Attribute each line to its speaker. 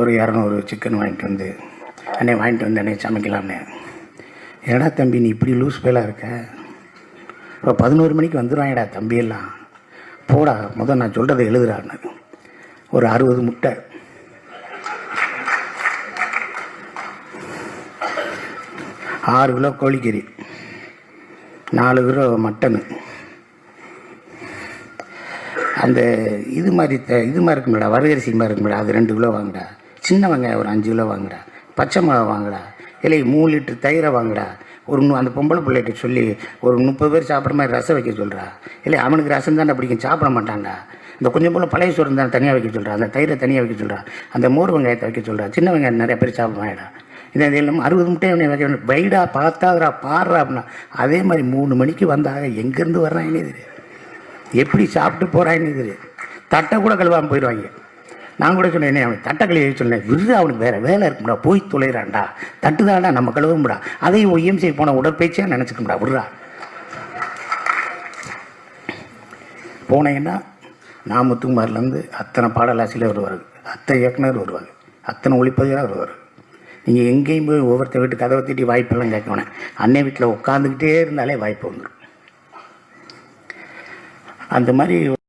Speaker 1: ஒரு இரநூறு சிக்கன் வாங்கிட்டு வந்து அண்ணே வாங்கிட்டு வந்து அண்ணே சமைக்கலாம்னு. ஏடா தம்பி நீ இப்படி லூஸ் பேலாக இருக்க? இப்போ பதினோரு மணிக்கு வந்துடுவாங்கடா தம்பியெல்லாம் போடா முதல் நான் சொல்கிறத எழுதுறான்னு ஒரு அறுபது முட்டை. ஆறு கிலோ கோழிக்கறி நாலு கிலோ மட்டனு. அந்த இது மாதிரி த இது மாதிரி இருக்கும்டா வரகரிசி மாதிரி இருக்கும்டா அது ரெண்டு கிலோ வாங்கடா. சின்ன வெங்காயம் ஒரு அஞ்சு கிலோ வாங்குடா. பச்சை மிளகா வாங்குடா. இல்லை மூணு லிட்டர் தயிரை வாங்குடா. ஒரு அந்த பொம்பளை பிள்ளைகிட்ட சொல்லி ஒரு முப்பது பேர் சாப்பிட்ற மாதிரி ரசம் வைக்க சொல்கிறா இல்லை அவனுக்கு ரசம் தானே பிடிக்கும் சாப்பிட மாட்டான்டா. இந்த கொஞ்சம் போல பழைய சோறு தான் தனியாக வைக்க சொல்கிறா அந்த தயிரை தனியாக வைக்க சொல்கிறா அந்த மோர் வெங்காயத்தை வைக்க சொல்கிறா சின்ன வெங்காயம் நிறைய பேர் சாப்பிடுவாங்கடா. இந்த இல்லாமல் அறுபது முட்டை அவனை வைக்க வேண்டும் வைடா பார்த்தாதரா பாடுறா அப்படின்னா. அதே மாதிரி மூணு மணிக்கு வந்தாக எங்கேருந்து வர்றாங்கன்னே தெரியாது எப்படி சாப்பிட்டு போகிறான்னு தெரியாது தட்டை கூட கழுவாமல் போயிடுவாங்க. நான் கூட சொன்னேன் அவன் தட்டை சொன்னேன். விருது அவனுக்கு வேற வேலை இருக்கும்டா போய் தொலைறான்டா. தட்டுதான்டா நம்ம கழுவும்டா. அதையும் ஒய்எம்சி போன உடற்பயிற்சியாக நினச்சிக்கும்டா விடுறா. போனேன்னா நான் முத்துக்குமார்லேருந்து அத்தனை பாடலாசிரியர் வருவார். அத்தனை இயக்குனர் வருவார். அத்தனை ஒளிப்பதிவாக வருவார். நீங்கள் எங்கேயும் போய் ஒவ்வொருத்த வீட்டு கதவை தட்டி வாய்ப்பெல்லாம் கேட்கணும் அன்னை வீட்டில் உட்காந்துக்கிட்டே இருந்தாலே வாய்ப்பு வந்துடும் அந்த மாதிரி